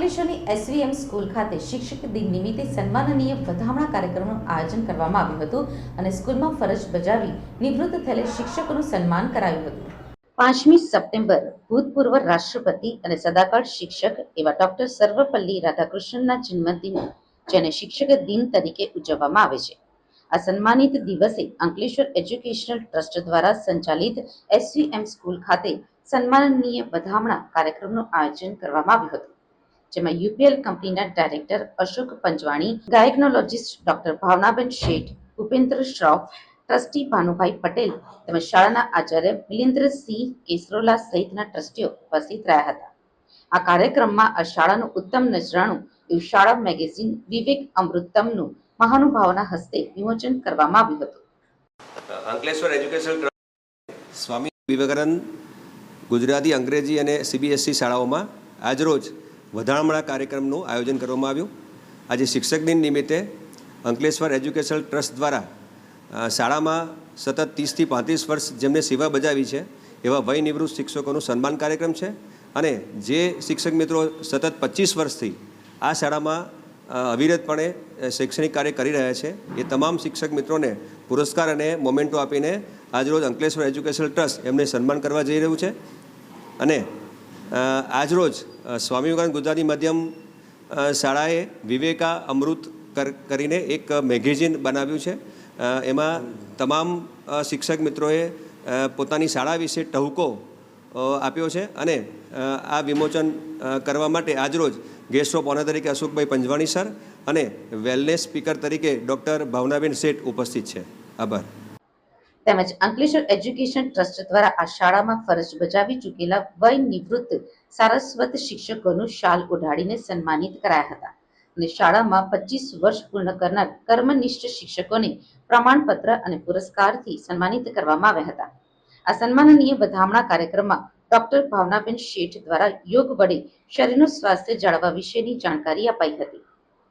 અંકલેશ્વરની SVM school ખાતે શિક્ષક દિન નિમિત્તે સન્માનનીય વધામણા કાર્યક્રમનું આયોજન કરવામાં આવ્યું હતું અને સ્કૂલમાં ફરજ બજાવી નિવૃત્ત થયેલ શિક્ષકોનું સન્માન કરાયું હતું. પાંચમી સપ્ટેમ્બર, ભૂતપૂર્વ રાષ્ટ્રપતિ અને સદાકાળ શિક્ષક એવા ડોક્ટર સર્વપલ્લી રાધાકૃષ્ણનના જન્મદિન જેને શિક્ષક દિન તરીકે ઉજવવામાં આવે છે. આ સન્માનિત દિવસે અંકલેશ્વર એજ્યુકેશનલ ટ્રસ્ટ દ્વારા સંચાલિત એસવીએમ સ્કૂલ ખાતે સન્માનનીય વધામણા કાર્યક્રમનું આયોજન કરવામાં આવ્યું હતું. જેમાં યુપીએલ કંપનીના director Ashok Panchwani gynaecologist doctor Bhavnaben Sheth, Bhupendra Shroff, trustee Bhanubhai Patel તેમજ શાળાના આચાર્ય મિલિન્દ્રસિંહ કેસરોલા સહિતના ટ્રસ્ટીઓ ઉપસ્થિત રહ્યા હતા. આ કાર્યક્રમમાં આ શાળાનું ઉત્તમ નજરાણું, એવું શાળા મેગેઝિન વિવેક અમૃતમનું મહાનુભાવના હસ્તે વિમોચન કરવામાં આવ્યું હતું. અંકલેશ્વર એજ્યુકેશન સ્વામી વિવેકાનંદ ગુજરાતી અંગ્રેજી અને સીબીએસસી શાળાઓમાં આજરોજ વધામણા કાર્યક્રમનું આયોજન કરવામાં આવ્યું. આજે શિક્ષક દિન નિમિત્તે અંકલેશ્વર એજ્યુકેશનલ ટ્રસ્ટ દ્વારા શાળામાં સતત ત્રીસથી પાંત્રીસ વર્ષ જેમને સેવા બજાવી છે, એવા વય નિવૃત્ત શિક્ષકોનું સન્માન કાર્યક્રમ છે. અને જે શિક્ષક મિત્રો સતત પચીસ વર્ષથી આ શાળામાં અવિરતપણે શૈક્ષણિક કાર્ય કરી રહ્યા છે, એ તમામ શિક્ષક મિત્રોને પુરસ્કાર અને મોમેન્ટો આપીને આજરોજ અંકલેશ્વર એજ્યુકેશનલ ટ્રસ્ટ એમને સન્માન કરવા જઈ રહ્યું છે. અને આજરોજ સ્વામી વિવેકાનંદ ગુજરાતી માધ્યમ શાળાએ વિવેકા અમૃત કર- કરીને એક મેગેઝિન બનાવ્યું છે. એમાં તમામ શિક્ષક મિત્રોએ પોતાની શાળા વિશે ટહુકો આપ્યો છે અને આ વિમોચન કરવા માટે આજરોજ ગેસ્ટ ઓફ ઓનર તરીકે અશોકભાઈ પંજવાણી સર અને વેલનેસ સ્પીકર તરીકે ડૉક્ટર ભાવનાબેન શેઠ ઉપસ્થિત છે. આભાર. તેમજ અંકલેશ્વર એજ્યુકેશન ટ્રસ્ટ દ્વારા આ શાળામાં ફરજ બજાવી ચૂકેલા વય નિવૃત્ત સારસ્વત શિક્ષકોનું શાલ ઓઢાડીને સન્માનિત કરાયા હતા. અને શાળામાં પચીસ વર્ષ પૂર્ણ કરનાર કર્મનિષ્ઠ શિક્ષકોને પ્રમાણપત્ર અને પુરસ્કારથી સન્માનિત કરવામાં આવ્યા હતા. આ સન્માનનીય વધામણા કાર્યક્રમમાં ડોક્ટર ભાવનાબેન શેઠ દ્વારા યોગ વડે શરીરનું સ્વાસ્થ્ય જાળવવા વિશેની જાણકારી અપાઈ હતી.